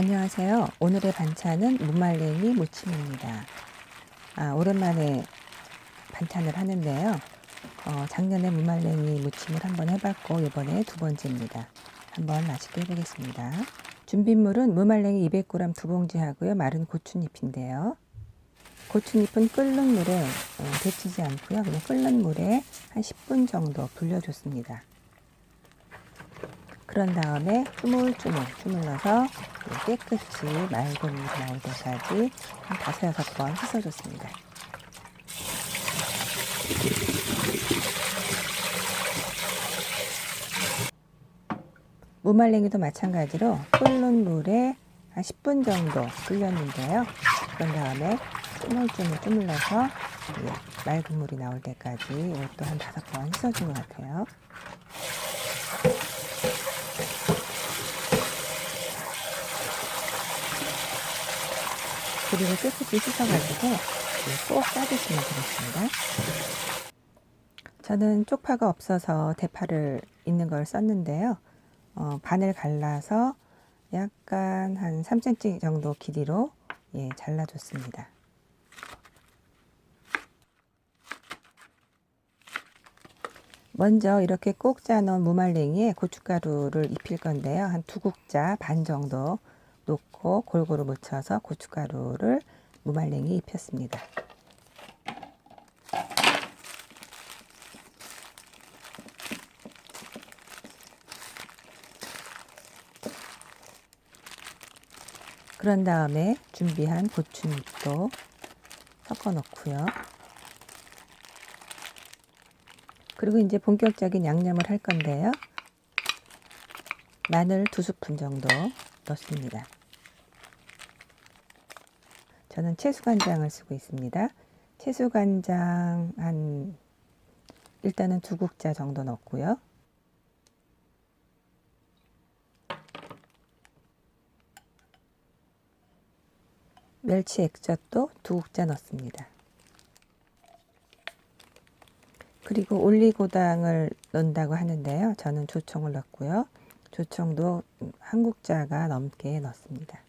안녕하세요. 오늘의 반찬은 무말랭이 무침입니다. 아, 오랜만에 반찬을 하는데요. 어, 작년에 무말랭이 무침을 한번 해봤고 이번에 두 번째입니다. 한번 맛있게 해보겠습니다. 준비물은 무말랭이 200g 두 봉지 하고요. 마른 고추잎인데요. 고추잎은 끓는 물에 어, 데치지 않고요. 그냥 끓는 물에 한 10분 정도 불려줬습니다. 그런 다음에 주물주물 주물러서 깨끗이 맑은 물이 나올 때까지 한 다섯 여섯 번 씻어줬습니다. 무말랭이도 마찬가지로 끓는 물에 한 10분 정도 불렸는데요. 그런 다음에 주물주물 주물러서 예, 맑은 물이 나올 때까지 이것도 한 다섯 번 씻어준 것 같아요. 그리고 깨끗이 씻어가지고 꼭 싸주시면 되겠습니다. 저는 쪽파가 없어서 대파를 있는 걸 썼는데요. 어, 반을 갈라서 약간 한 3cm 정도 길이로 예, 잘라줬습니다. 먼저 이렇게 꼭 짜놓은 무말랭이에 고춧가루를 입힐 건데요. 한 두 국자 반 정도 놓고 골고루 묻혀서 고춧가루를 무말랭이 입혔습니다. 그런 다음에 준비한 고추잎도 섞어 놓고요. 그리고 이제 본격적인 양념을 할 건데요. 마늘 두 스푼 정도 넣습니다. 저는 채수간장을 쓰고 있습니다. 채수간장 한 일단은 두 국자 정도 넣고요. 멸치 액젓도 두 국자 넣습니다. 그리고 올리고당을 넣는다고 하는데요. 저는 조청을 넣고요. 조청도 한 국자가 넘게 넣습니다.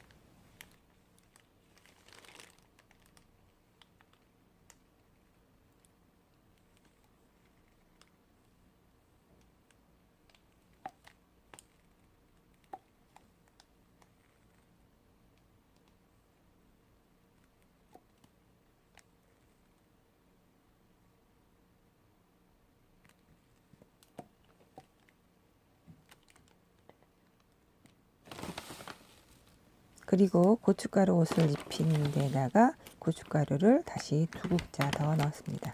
그리고 고춧가루 옷을 입힌 데다가 고춧가루를 다시 두 국자 더 넣었습니다.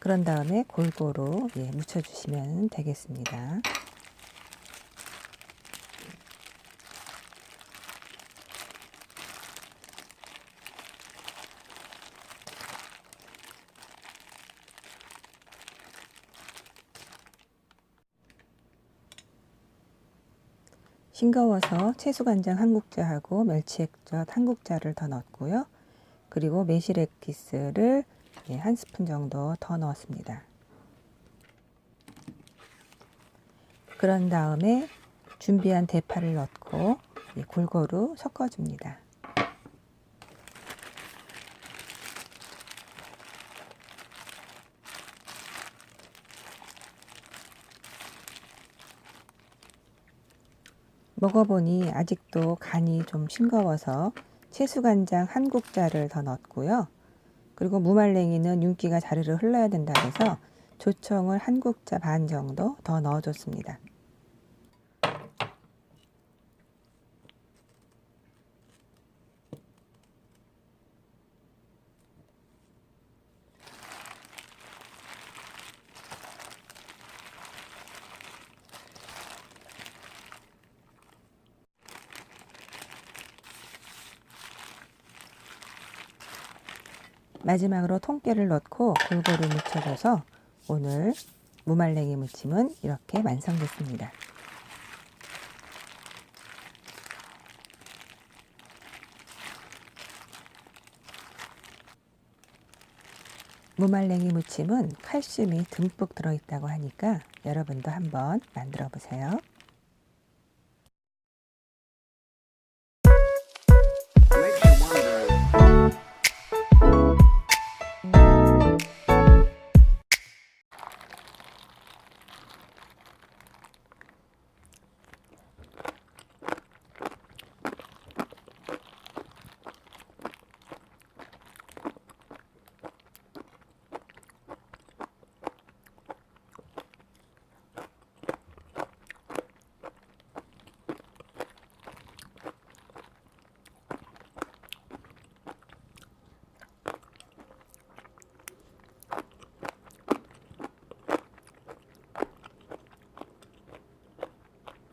그런 다음에 골고루 예, 묻혀주시면 되겠습니다. 싱거워서 채소간장 한 국자하고 멸치액젓 한 국자를 더 넣었고요. 그리고 매실액 기스를 예, 한 스푼 정도 더 넣었습니다. 그런 다음에 준비한 대파를 넣고 예, 골고루 섞어줍니다. 먹어보니 아직도 간이 좀 싱거워서 채수간장 한 국자를 더 넣었고요. 그리고 무말랭이는 윤기가 자르르 흘러야 된다 해서 조청을 한 국자 반 정도 더 넣어줬습니다. 마지막으로 통깨를 넣고 골고루 묻혀줘서 오늘 무말랭이 무침은 이렇게 완성됐습니다. 무말랭이 무침은 칼슘이 듬뿍 들어있다고 하니까 여러분도 한번 만들어 보세요.